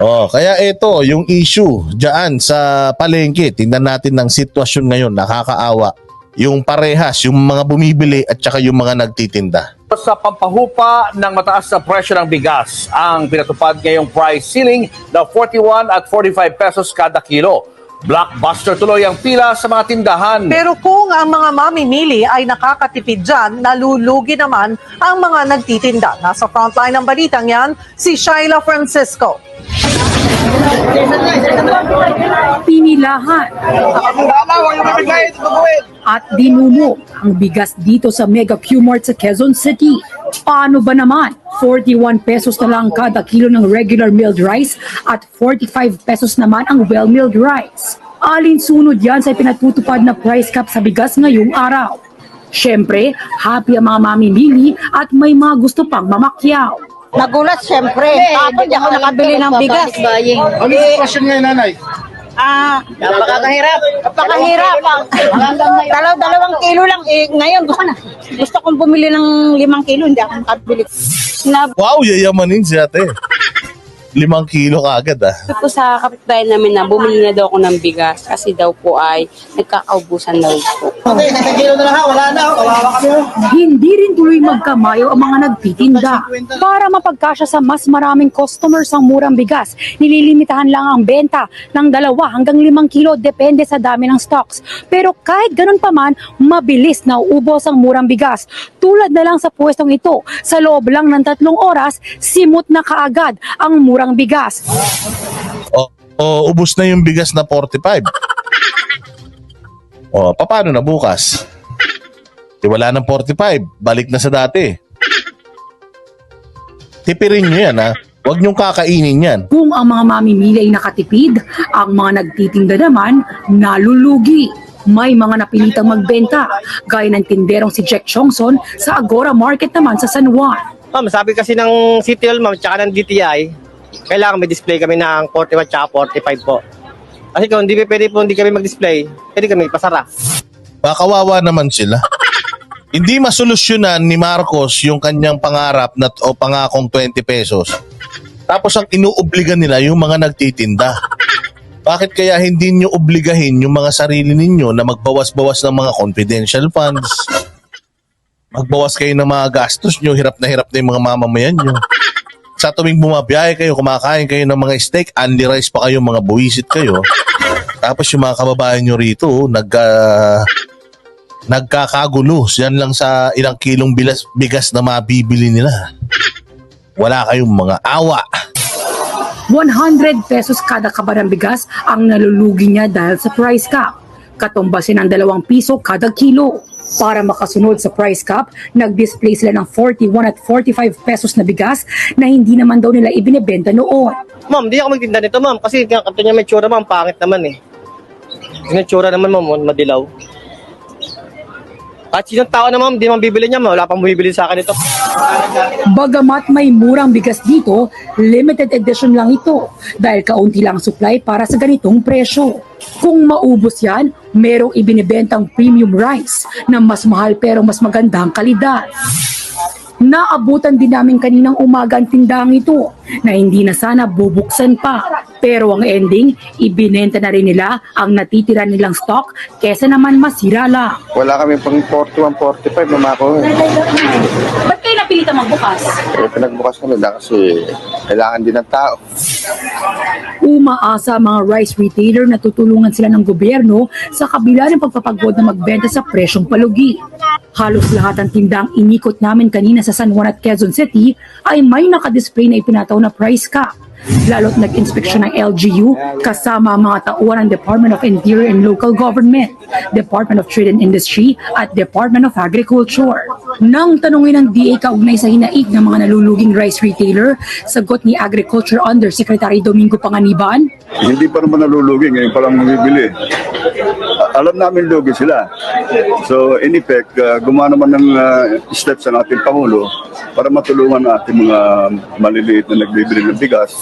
Oh, kaya ito, yung issue diyan sa palengke. Tingnan natin ng sitwasyon ngayon, nakakaawa. Yung parehas, yung mga bumibili at saka yung mga nagtitinda. Sa pampahupa ng mataas na presyo ng bigas, ang pinatupad ngayong price ceiling na 41 at 45 pesos kada kilo. Blockbuster tuloy ang pila sa mga tindahan. Pero kung ang mga mamimili ay nakakatipid dyan, nalulugi naman ang mga nagtitinda. Nasa frontline ng balitang yan, si Shaila Francisco. Pinilahan at dinumo ang bigas dito sa Mega Q-Mart sa Quezon City. Paano ba naman? 41 pesos na lang kada kilo ng regular milled rice at 45 pesos naman ang well-milled rice. Alin sunod yan sa pinatutupad na price cap sa bigas ngayong araw. Siyempre, happy ang mga mamimili at may mga gusto pang mamakyaw. Nagulat siyempre. Tapos di ako nakabili ng bigas. Ano yung sitwasyon ngayon, nanay? Ah, napakahirap. Napakahirap. Dalaw dalawang kilo lang. Eh, ngayon gusto na. Gusto kong bumili ng limang kilo, hindi ako nakabili. Sinabi Wow, yayamanin si ate. Limang kilo kaagad ah. po sa kapitbahay namin na bumili na daw ako ng bigas kasi daw po ay nagkakaubusan daw po. Hindi rin tuloy magkamayo ang mga nagtitinda. Para mapagkasya sa mas maraming customers ang murang bigas, nililimitahan lang ang benta ng dalawa hanggang limang kilo depende sa dami ng stocks. Pero kahit ganun pa man, mabilis na uubos ang murang bigas. Tulad na lang sa pwestong ito, sa loob lang ng tatlong oras, simot na kaagad ang murang bigas. O, o ubos na yung bigas na 45. O, paano na bukas? Di wala ng 45, balik na sa dati. Tipirin nyo yan ha. Huwag nyong kakainin yan. Kung ang mga mamimili ay nakatipid, ang mga nagtitinda naman nalulugi. May mga napilitang magbenta, gaya ng tinderong si Jack Chongson sa Agora Market naman sa San Juan. Ma'am, sabi kasi ng City Hall, ma'am, tsaka ng DTI, kailangan may display kami ng 41 tsaka 45 po. Kasi kung hindi pwede po hindi kami mag-display, pwede kami ipasara. Bakawawa naman sila. Hindi masolusyonan ni Marcos yung kanyang pangarap na o pangakong 20 pesos. Tapos ang inuobliga nila yung mga nagtitinda. Bakit kaya hindi nyo obligahin yung mga sarili ninyo na magbawas-bawas ng mga confidential funds? Magbawas kayo ng mga gastos nyo, hirap na hirap na yung mga mamamayan nyo. Sa tuwing bumabiyahe kayo, kumakain kayo ng mga steak, only rice pa kayo, mga buwisit kayo. Tapos yung mga kababayan nyo rito, nag, ah, nagkakagulo. Yan lang sa ilang kilong bilas, bigas na mabibili nila. Wala kayong mga awa. 100 pesos kada kaba ng bigas ang nalulugi niya dahil sa price cap. Katumbasin ng 2 piso kada kilo. Para makasunod sa price cap, nag-display sila ng 41 at 45 pesos na bigas na hindi naman daw nila ibinebenta noon. Ma'am, hindi ako magtinda nito, ma'am, kasi kanto niya may tsura, ma'am, pangit naman eh. Yung tsura naman, ma'am, madilaw. At sinong tao na, ma'am, di man bibili niya, wala pang bumibili sa akin ito. Bagamat may murang bigas dito, limited edition lang ito dahil kaunti lang ang supply para sa ganitong presyo. Kung maubos yan, merong ibinibentang premium rice na mas mahal pero mas magandang kalidad. Naabutan din namin kaninang umaga ang tindahang ito na hindi na sana bubuksan pa. Pero ang ending, ibinenta na rin nila ang natitira nilang stock kesa naman masira lang. Wala kami pang 41, 45 na mako. Ba't kayo napilitan magbukas? Eh, pinagbukas kami dahil kasi kailangan din ng tao. Umaasa ang mga rice retailer na tutulungan sila ng gobyerno sa kabila ng pagpapagod na magbenta sa presyong palugi. Halos lahat ng tindang inikot namin kanina sa San Juan at Quezon City ay may nakadisplay na ipinataw na price cap. Lalo't nag-inspeksyon ng LGU kasama mga tauhan ng Department of Interior and Local Government, Department of Trade and Industry at Department of Agriculture. Nang tanungin ng DA kaugnay sa hinaik ng mga naluluging rice retailer, sagot ni Agriculture Undersecretary Domingo Panganiban, Hindi pa naman nalulugi, ngayon pa lang bibili. Alam namin lugi sila. So in effect, uh, gumawa naman ng uh, steps ang ating Pangulo para matulungan ang ating mga maliliit na nagbibili ng bigas.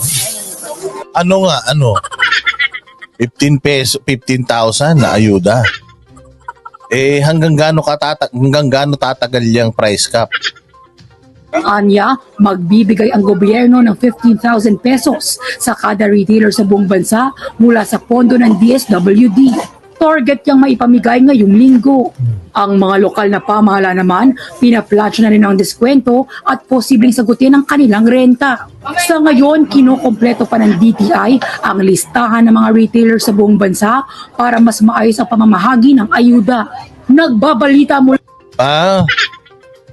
Ano nga, ano? 15 peso, 15,000 na ayuda. Eh hanggang gaano katatag hanggang gaano tatagal yung price cap? Anya, magbibigay ang gobyerno ng 15,000 pesos sa kada retailer sa buong bansa mula sa pondo ng DSWD. Target niyang maipamigay ngayong linggo. Ang mga lokal na pamahala naman, pinaplatch na rin ang diskwento at posibleng sagutin ang kanilang renta. Sa ngayon, kinukompleto pa ng DTI ang listahan ng mga retailer sa buong bansa para mas maayos ang pamamahagi ng ayuda. Nagbabalita mula Ah,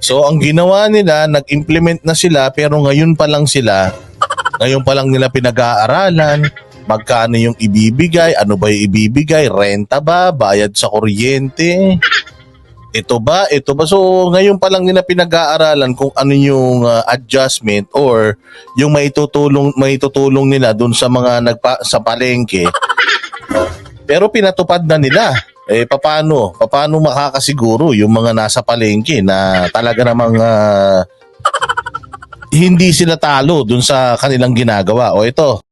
so ang ginawa nila, nag-implement na sila pero ngayon pa lang sila, ngayon pa lang nila pinag-aaralan, magkano yung ibibigay, ano ba yung ibibigay, renta ba, bayad sa kuryente, ito ba, ito ba. So ngayon pa lang nila pinag-aaralan kung ano yung uh, adjustment or yung maitutulong maitutulong nila dun sa mga nagpa, sa palengke. Pero pinatupad na nila. Eh paano? Paano makakasiguro yung mga nasa palengke na talaga namang ah, hindi sila talo dun sa kanilang ginagawa. O ito,